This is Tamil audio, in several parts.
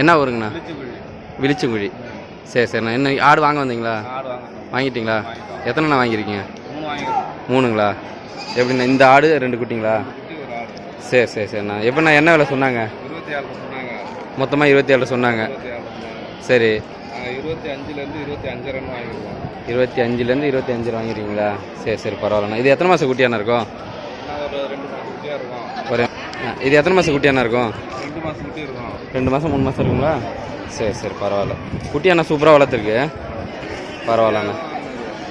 என்ன ஊருங்கண்ணா? விழிச்சுங்குழி சரி சரிண்ணா என்ன ஆடு வாங்க வந்தீங்களா? வாங்கிட்டீங்களா? எத்தனைண்ணா வாங்கியிருக்கீங்க? மூணுங்களா? எப்படிண்ணா இந்த ஆடு ரெண்டு குட்டிங்களா? சரி சரி சரிண்ணா. எப்படிண்ணா என்ன விலை சொன்னாங்க? மொத்தமாக இருபத்தி ஏழு சொன்னாங்க. சரி இருபத்தி அஞ்சுலேருந்து இருபத்தி அஞ்சு ரன் வாங்கிருக்கோம் இருபத்தி அஞ்சுலேருந்து இருபத்தி அஞ்சு வாங்கிருக்கீங்களா? சரி சரி பரவாயில்லண்ணா. இது எத்தனை மாதம் குட்டியாண்ணா இருக்கும். ஒரு இது எத்தனை மாதம் குட்டியாண்ணா இருக்கும்? ரெண்டு மாதம் குட்டி இருக்கும். ரெண்டு மாதம் மூணு மாதம் இருக்குங்களா? சரி சரி பரவாயில்ல. குட்டியாண்ணா சூப்பராக வளர்த்துருக்கு. பரவாயில்லண்ணா.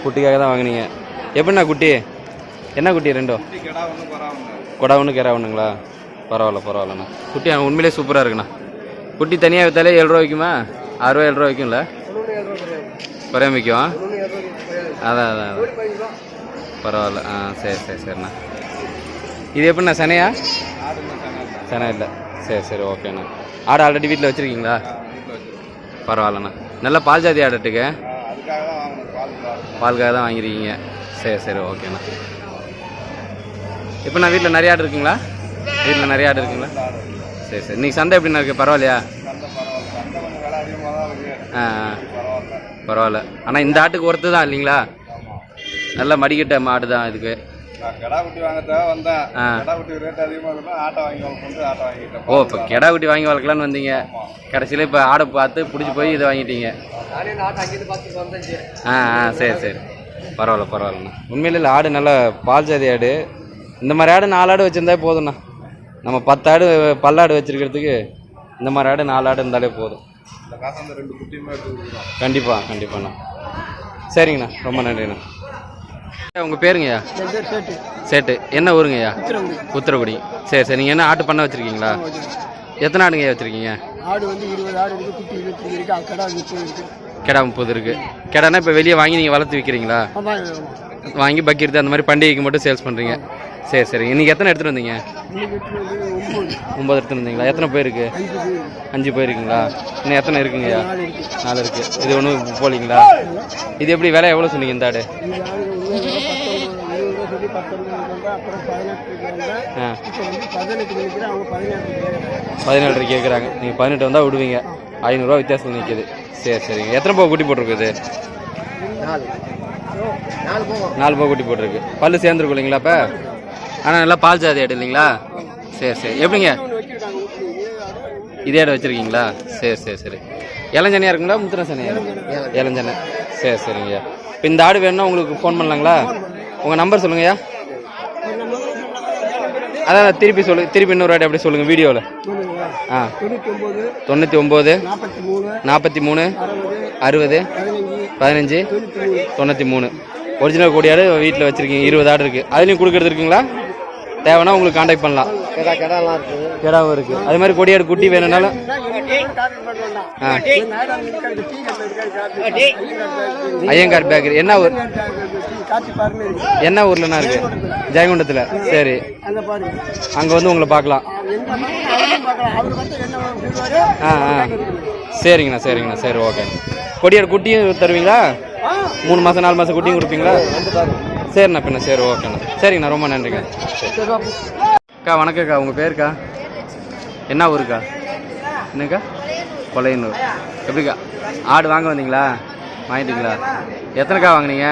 குட்டிக்காக தான் வாங்குனீங்க. எப்படிண்ணா குட்டி? என்ன குட்டி ரெண்டும் குட்டி கிடா ஒன்று கெரா ஒன்றுங்களா பரவாயில்ல பரவாயில்லண்ணா. குட்டி உண்மையிலே சூப்பராக இருக்குண்ணா. குட்டி தனியாக விற்றாலே ஏழு ரூபா விற்குமா ஆறு ரூபா ஏழு ரூபா விற்கும்ல குறைய விற்கும்? அதான் அதான் அதான். பரவாயில்ல. ஆ சரி சரி சரிண்ணா. இது எப்படிண்ணா சனையா சென சனை இல்லை. சரி சரி ஓகேண்ணா ஆடு ஆல்ரெடி வீட்டில் வச்சுருக்கீங்களா? பரவாயில்லண்ணா. நல்ல பால் ஜாதி ஆடட்டுக்கு தான் பால் பாலுக்காக தான் வாங்கியிருக்கீங்க. சரி சரி ஓகேண்ணா இப்போ நான் வீட்டில் நிறைய ஆடு இருக்குங்களா? வீட்டில் நிறைய ஆடு இருக்குங்களா? சரி சரி. இன்றைக்கி சந்தை எப்படிண்ணா இருக்குது பரவாயில்லையா? பரவாயில்ல ஆ ஆ, பரவாயில்ல. ஆனால் இந்த ஆட்டுக்கு ஒருத்து தான் இல்லைங்களா? நல்ல மடிக்கிட்ட மாடு தான் இதுக்கு. கிடா குட்டி வாங்கத்தான் வந்தேன். ஆ. கிடா குட்டி ரேட் அதிகமாக இருக்குன்னா ஆட்டை வாங்கி வந்து ஆட்டை வாங்கிட்டேன் ஓ இப்போ கெடா குட்டி வாங்கி வளர்க்கலான்னு வந்தீங்க. கடைசியில் இப்போ ஆடை பார்த்து பிடிச்சி போய் இதை வாங்கிட்டீங்க. ஆ ஆ சரி சரி. பரவாயில்ல பரவாயில்லண்ணா. உண்மையில இல்லை ஆடு நல்ல பால் ஜாதி ஆடு. இந்த மாதிரி ஆடு நாலு ஆடு வச்சுருந்தா போதும்ண்ணா. நம்ம பத்து ஆடு பல்லாடு வச்சிருக்கிறதுக்கு இந்த மாதிரி ஆடு நாலு ஆடு இருந்தாலே போதும். கண்டிப்பாக கண்டிப்பாண்ணா. சரிங்கண்ணா. ரொம்ப நன்றிண்ணா. உங்கள் பேருங்கய்யா? சேட்டு. என்ன ஊருங்கய்யா? உத்தரகுடி. சரி சரி. நீங்கள் என்ன ஆட்டு பண்ண வச்சுருக்கீங்களா? எத்தனை ஆடுங்கய்யா வச்சுருக்கீங்க? ஆடு வந்து இருபது ஆடு இருக்கு குட்டி இருபத்தி இருக்கு கடை முப்பது இருக்கு. கெடா முப்பது இருக்குது கெடானா இப்போ வெளியே வாங்கி நீங்கள் வளர்த்து விற்கிறீங்களா வாங்கி பக்கெட் அந்த மாதிரி பண்டிகைக்கு மட்டும் சேல்ஸ் பண்ணுறீங்க சரி சரி. இன்னைக்கு எத்தனை எடுத்துகிட்டு வந்தீங்க? ஒம்பது எடுத்துகிட்டு வந்தீங்களா? எத்தனை பேருக்கு அஞ்சு போயிருக்குங்களா இன்னும் எத்தனை இருக்குங்கய்யா? நாலு இருக்கு. நாலு இருக்கு. இது ஒன்றும் போலிங்களா? இது எப்படி விலை எவ்வளோ சொன்னீங்க இந்த ஆடு இந்த ஆடு வந்து பத்தொன்பது இருபது ரூபா சொல்லி பத்தொன்பது வந்தா அப்புறம் பதினெட்டுக்கு இப்போ வந்து பதினெட்டு நினைக்கிறேன் அவங்க பதினெட்டு கேட்குறாங்க நீங்கள் பதினெட்டு வந்தால் விடுவீங்க. ஐநூறுரூவா வித்தியாசம் நிற்கிது சரி சரிங்க. எத்தனை போ குட்டி போட்டிருக்குது? நாலு. போ குட்டி போட்டிருக்கு. பல்லு சேர்ந்துருக்கும் இல்லைங்களா இப்போ ஆனால் நல்லா பால் ஜாதி ஆடு இல்லைங்களா? சரி சரி. எப்படிங்க? இதே ஆடு வச்சுருக்கீங்களா? சரி சரி சரி. இளஞ்சனையாக இருக்குங்களா முத்திர சனையா இளஞ்சனை சரி சரிங்கய்யா இப்போ இந்த ஆடு வேணும்னா உங்களுக்கு ஃபோன் பண்ணலாங்களா? உங்கள் நம்பர் சொல்லுங்கய்யா. அதான் திருப்பி சொல்லு திருப்பி இன்னொரு வாட்டி அப்படியே சொல்லுங்கள் வீடியோவில் ஆ. தொண்ணூற்றி ஒம்பது நாற்பத்தி மூணு அறுபது பதினஞ்சு தொண்ணூற்றி மூணு. ஒரிஜினல் கொடி ஆடு வீட்டில் வச்சுருக்கீங்க இருபது ஆடு இருக்குது அதுலேயும் கொடுக்குறது இருக்குங்களா? தேவைன்னா உங்களுக்கு காண்டாக்ட் பண்ணலாம். கிடாவும் இருக்குது அது மாதிரி கொடியாடு குட்டி வேணும்னாலும் ஐயங்கார் பேக்கரி என்ன ஊர்? இருக்கு என்ன ஊர்லண்ணா இருக்கு? ஜெயங்கொண்டத்தில். சரி. அங்க வந்து உங்களை பார்க்கலாம். ஆ ஆ. சரிங்கண்ணா சரிங்கண்ணா சரி ஓகே கொடியாடு குட்டியும் தருவீங்களா? மூணு மாதம் நாலு மாதம் குட்டியும் கொடுப்பீங்களா? சரிண்ணா பின்ன சரி ஓகேண்ணா. சரிங்கண்ணா ரொம்ப நன்றிங்க அக்கா வணக்கக்கா உங்கள் பேருக்கா? என்ன ஊருக்கா? என்னக்கா? கொலையனூர். எப்படிக்கா? ஆடு வாங்க வந்தீங்களா? வாங்கிட்டீங்களா? எத்தனைக்கா வாங்கினீங்க?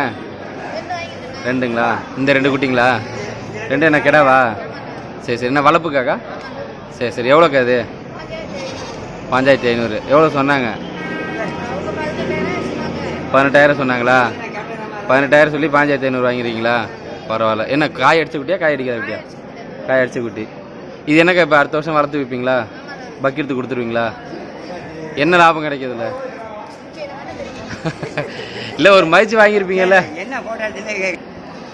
ரெண்டுங்களா? இந்த ரெண்டு குட்டிங்களா? ரெண்டு என்ன கிடாவா? சரி சரி. என்ன வளர்ப்புக்காக்கா? சரி சரி. எவ்வளோக்கா இது? பஞ்சாயத்து ஐநூறு. எவ்வளோ சொன்னாங்க? பதினெட்டாயிரம் சொன்னாங்களா? பதினெட்டாயிரம் சொல்லி பாஞ்சாயிரத்தி ஐநூறு வாங்கிறீங்களா பரவாயில்ல. என்ன காய் அடிச்ச குட்டியா காய் அடிக்காத குட்டியா? காய் அடிச்ச குட்டி. இது என்னக்கா இப்போ அடுத்த வருஷம் வளர்த்து வைப்பீங்களா? பக்கெடுத்து கொடுத்துருவீங்களா? என்ன லாபம் கிடைக்கிறதுல இல்லை ஒரு மதிச்சு வாங்கியிருப்பீங்கல்ல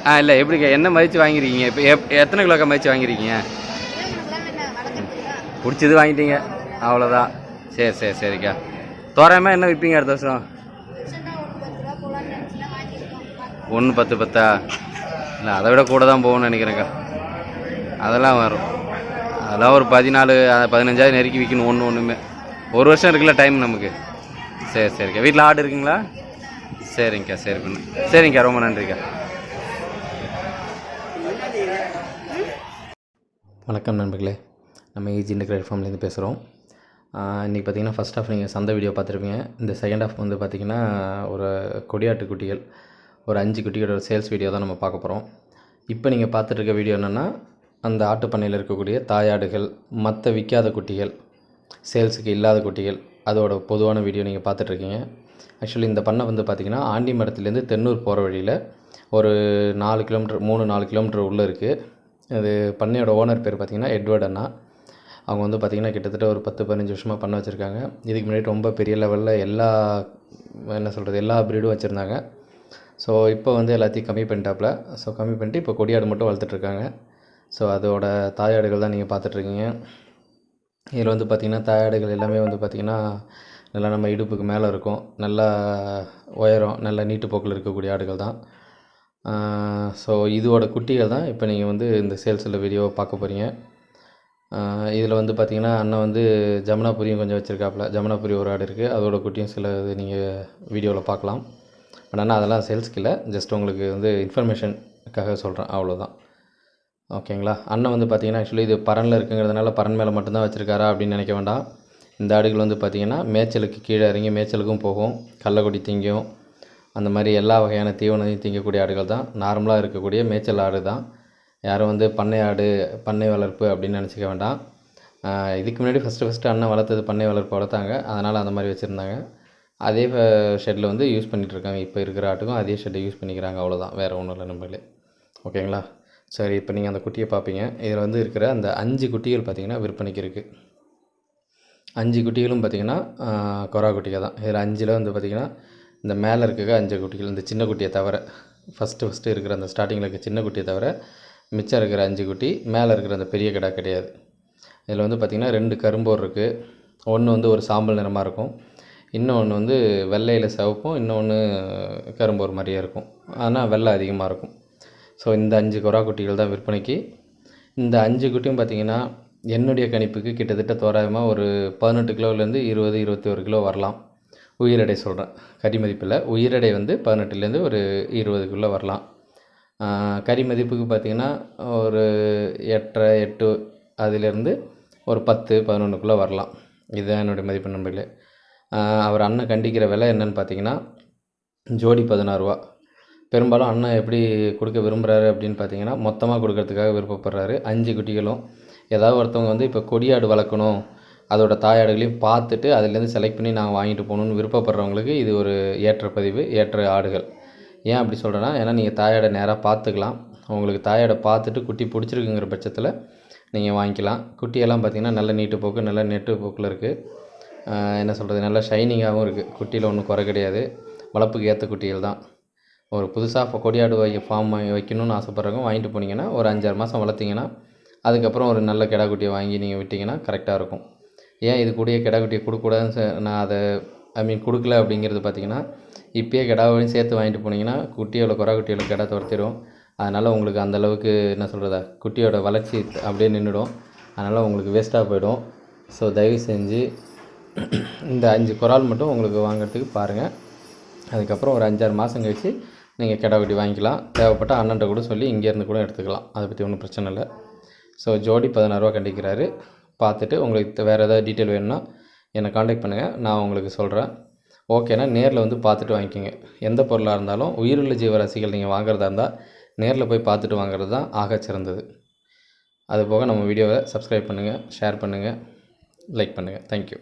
ஆ இல்லை எப்படிக்கா? என்ன மதிச்சு வாங்கிருக்கீங்க? இப்போ எப் எத்தனை கிலோக்கா மதிச்சு வாங்கிருக்கீங்க? பிடிச்சது வாங்கிட்டீங்க. அவ்வளோதான் சரி சரி சரிக்கா. தோராயமாக என்ன விற்பீங்க அடுத்த வருஷம்? ஒன்று பத்து பத்தா? இல்லை அதை விட கூட தான் போகணும்னு நினைக்கிறேங்க்கா அதெல்லாம் வரும். அதெல்லாம் ஒரு பதினாலு பதினஞ்சாவது நெருக்கி விற்கணும் ஒன்று ஒன்றுமே ஒரு வருஷம் இருக்குல்ல டைம் நமக்கு. சரி சரிக்கா. வீட்டில் ஆடு இருக்குங்களா? சரிங்கக்கா சரி பண்ணு. சரிங்கக்கா ரொம்ப நன்றிக்கா. வணக்கம் நண்பர்களே. நம்ம ஏஜ் இண்டர் பிளாட்ஃபார்ம்லேருந்து பேசுகிறோம் இன்றைக்கி பார்த்தீங்கன்னா ஃபஸ்ட் ஆஃப் நீங்கள் சந்தை வீடியோ பார்த்துருப்பீங்க. இந்த செகண்ட் ஆஃப் வந்து பார்த்திங்கன்னா ஒரு கொடியாட்டு குட்டிகள். ஒரு அஞ்சு குட்டியோட சேல்ஸ் வீடியோ தான் நம்ம பார்க்க போகிறோம். இப்போ நீங்கள் பார்த்துட்ருக்க வீடியோ என்னென்னா அந்த ஆட்டுப்பண்ணையில் இருக்கக்கூடிய தாயாடுகள் மற்ற விற்காத குட்டிகள் சேல்ஸுக்கு இல்லாத குட்டிகள் அதோட பொதுவான வீடியோ நீங்கள் பார்த்துட்ருக்கீங்க. ஆக்சுவலி இந்த பண்ணை வந்து பார்த்திங்கன்னா ஆண்டிமரத்துலேருந்து தென்னூர் போகிற வழியில் ஒரு நாலு கிலோமீட்டர் மூணு நாலு கிலோமீட்டர் உள்ளே இருக்குது அது பண்ணையோட ஓனர் பேர் பார்த்திங்கன்னா எட்வர்ட் அண்ணா. அவங்க வந்து பார்த்திங்கன்னா கிட்டத்தட்ட ஒரு பத்து பதினஞ்சு வருஷமாக பண்ண வச்சுருக்காங்க. இதுக்கு முன்னாடி ரொம்ப பெரிய லெவலில் எல்லா என்ன சொல்கிறது எல்லா ப்ரீடும் வச்சுருந்தாங்க. ஸோ இப்போ வந்து எல்லாத்தையும் கம்மி பண்ணிட்டாப்புல. ஸோ கம்மி பண்ணிட்டு இப்போ கொடியாடு மட்டும் வளர்த்துட்ருக்காங்க. ஸோ அதோட தாயாடுகள் தான் நீங்கள் பார்த்துட்ருக்கீங்க. இதில் வந்து பார்த்திங்கன்னா தாயாடுகள் எல்லாமே வந்து பார்த்திங்கன்னா நல்லா நம்ம இடுப்புக்கு மேலே இருக்கும். நல்லா உயரம் நல்ல நீட்டு போக்கில் இருக்கக்கூடிய ஆடுகள் தான். ஸோ இதோட குட்டிகள் தான் இப்போ நீங்கள் வந்து இந்த சேல்ஸில் வீடியோவை பார்க்க போகிறீங்க இதில் வந்து பார்த்திங்கன்னா அண்ணன் வந்து ஜமுனாபுரியும் கொஞ்சம் வச்சுருக்காப்புல. ஜமுனாபுரி ஒரு ஆடு இருக்குது அதோட குட்டியும் சில இது நீங்கள் வீடியோவில் பார்க்கலாம். பட் ஆனால் அதெல்லாம் சேல்ஸ்க்கு இல்லை. ஜஸ்ட் உங்களுக்கு வந்து இன்ஃபர்மேஷனுக்காக சொல்கிறேன் அவ்வளோதான் ஓகேங்களா? அண்ணன் வந்து பார்த்திங்கன்னா ஆக்சுவலி இது பரனில் இருக்குங்கிறதுனால பரன் மேலே மட்டும்தான் வச்சுருக்காரா அப்படின்னு நினைக்க வேண்டாம். இந்த ஆடுகள் வந்து பார்த்திங்கன்னா மேய்ச்சலுக்கு கீழே இறங்கி மேய்ச்சலுக்கும் போகும். கள்ளக்குடி திங்கும் அந்த மாதிரி எல்லா வகையான தீவனத்தையும் திங்கக்கூடிய ஆடுகள் தான். நார்மலாக இருக்கக்கூடிய மேய்ச்சல் ஆடு தான். யாரும் வந்து பண்ணை ஆடு பண்ணை வளர்ப்பு அப்படின்னு நினச்சிக்க வேண்டாம். இதுக்கு முன்னாடி ஃபஸ்ட்டு ஃபஸ்ட்டு அண்ணன் வளர்த்தது பண்ணை வளர்ப்பு வளர்த்தாங்க. அதனால் அந்த மாதிரி வச்சுருந்தாங்க. அதே ஷெட்டில் வந்து யூஸ் பண்ணிகிட்டு இருக்காங்க இப்போ இருக்கிற ஆட்டுக்கும் அதே ஷெட்டை யூஸ் பண்ணிக்கிறாங்க. அவ்வளோதான் வேறு ஒன்றும் இல்லை நம்மளே. ஓகேங்களா? சரி இப்போ நீங்கள் அந்த குட்டியை பார்ப்பீங்க இதில் வந்து இருக்கிற அந்த அஞ்சு குட்டிகள் பார்த்தீங்கன்னா விற்பனைக்கு இருக்குது அஞ்சு குட்டிகளும் பார்த்தீங்கன்னா கொரா குட்டிகள் தான். இதில் அஞ்சில் வந்து பார்த்திங்கன்னா இந்த மேலே இருக்க அஞ்சு குட்டிகள் இந்த சின்ன குட்டியை தவிர ஃபஸ்ட்டு ஃபஸ்ட்டு இருக்கிற அந்த ஸ்டார்டிங்கில் இருக்க சின்ன குட்டியை தவிர மிச்சம் இருக்கிற அஞ்சு குட்டி மேலே இருக்கிற அந்த பெரிய கடை கிடையாது. இதில் வந்து பார்த்திங்கன்னா ரெண்டு கரும்போர் இருக்குது ஒன்று வந்து ஒரு சாம்பல் நிறமாக இருக்கும். இன்னொன்று வந்து வெள்ளையில் சிவப்பும் இன்னொன்று கரும்பூர் மாதிரியே இருக்கும். ஆனால் வெள்ளை அதிகமாக இருக்கும். ஸோ இந்த அஞ்சு கொரா குட்டிகள் தான் விற்பனைக்கு. இந்த அஞ்சு குட்டியும் பார்த்திங்கன்னா என்னுடைய கணிப்புக்கு கிட்டத்தட்ட தோராயமாக ஒரு பதினெட்டு கிலோலேருந்து இருபது இருபத்தி ஒரு கிலோ வரலாம். உயிரடை சொல்கிறேன் கறி மதிப்பில் உயிரெடை வந்து பதினெட்டுலேருந்து ஒரு இருபதுக்குள்ளே வரலாம். கறி மதிப்புக்கு பார்த்திங்கன்னா ஒரு எட்டரை எட்டு அதிலேருந்து ஒரு பத்து பதினொன்றுக்குள்ளே வரலாம். இதுதான் என்னுடைய மதிப்பு நம்பர்களே அவர் அண்ணன் கண்டிக்கிற விலை என்னன்னு பார்த்தீங்கன்னா ஜோடி பதினாறுரூவா பெரும்பாலும் அண்ணன் எப்படி கொடுக்க விரும்புகிறாரு அப்படின்னு பார்த்தீங்கன்னா மொத்தமாக கொடுக்கறதுக்காக விருப்பப்படுறாரு. அஞ்சு குட்டிகளும் ஏதாவது ஒருத்தவங்க வந்து இப்போ கொடியாடு வளர்க்கணும் அதோட தாயாடுகளையும் பார்த்துட்டு அதுலேருந்து செலக்ட் பண்ணி நாங்கள் வாங்கிட்டு போகணுன்னு விருப்பப்படுறவங்களுக்கு இது ஒரு ஏற்ற பதிவு ஏற்ற ஆடுகள். ஏன் அப்படி சொல்கிறேன்னா ஏன்னா நீங்கள் தாயாடை நேராக பார்த்துக்கலாம். உங்களுக்கு தாயாடை பார்த்துட்டு குட்டி பிடிச்சிருக்குங்கிற பட்சத்தில் நீங்கள் வாங்கிக்கலாம். குட்டியெல்லாம் பார்த்தீங்கன்னா நல்ல நீட்டு போக்கு நல்ல நெட்டு போக்கில் இருக்குது என்ன சொல்கிறது நல்ல ஷைனிங்காகவும் இருக்குது குட்டியில் ஒன்றும் குறை கிடையாது. வளர்ப்புக்கு ஏற்ற குட்டிகள் தான். ஒரு புதுசாக இப்போ கொடியாடு வை ஃபார்ம் வாங்கி வைக்கணும்னு ஆசைப்பட்றவங்க வாங்கிட்டு போனீங்கன்னா ஒரு அஞ்சாறு மாதம் வளர்த்திங்கன்னா அதுக்கப்புறம் ஒரு நல்ல கிடா குட்டியை வாங்கி நீங்கள் விட்டிங்கன்னா கரெக்டாக இருக்கும். ஏன் இது கூடிய கிடா குட்டியை கொடுக்கூடாதுன்னு நான் அதை ஐ மீன் கொடுக்கல அப்படிங்கிறது பார்த்தீங்கன்னா இப்போயே கிடாவையும் சேர்த்து வாங்கிட்டு போனீங்கன்னா குட்டியோட குறை குட்டியோட கிடா துரத்திடும். அதனால் உங்களுக்கு அந்தளவுக்கு என்ன சொல்கிறதா குட்டியோட வளர்ச்சி அப்படியே நின்றுடும். அதனால் உங்களுக்கு வேஸ்ட்டாக போயிடும். ஸோ தயவு செஞ்சு இந்த அஞ்சு குறால் மட்டும் உங்களுக்கு வாங்குறதுக்கு பாருங்கள் அதுக்கப்புறம் ஒரு அஞ்சாறு மாதம் கழிச்சு நீங்கள் கிடா வெட்டி வாங்கிக்கலாம். தேவைப்பட்ட அண்ணன்ட்ட கூட சொல்லி இங்கேருந்து கூட எடுத்துக்கலாம். அதை பற்றி ஒன்றும் பிரச்சனை இல்லை. ஸோ ஜோடி பதினாறுரூவா கண்டிக்கிறாரு பார்த்துட்டு உங்களுக்கு வேறு ஏதாவது டீட்டெயில் வேணும்னா என்னை காண்டாக்ட் பண்ணுங்கள் நான் உங்களுக்கு சொல்கிறேன் ஓகேனா நேரில் வந்து பார்த்துட்டு வாங்கிக்கோங்க. எந்த பொருளாக இருந்தாலும் உயிருள்ள ஜீவராசிகள் நீங்கள் வாங்குறதா இருந்தால் நேரில் போய் பார்த்துட்டு வாங்குறது தான் ஆக சிறந்தது. அது போக நம்ம வீடியோவை சப்ஸ்கிரைப் பண்ணுங்கள் ஷேர் பண்ணுங்கள் லைக் பண்ணுங்கள் தேங்க்யூ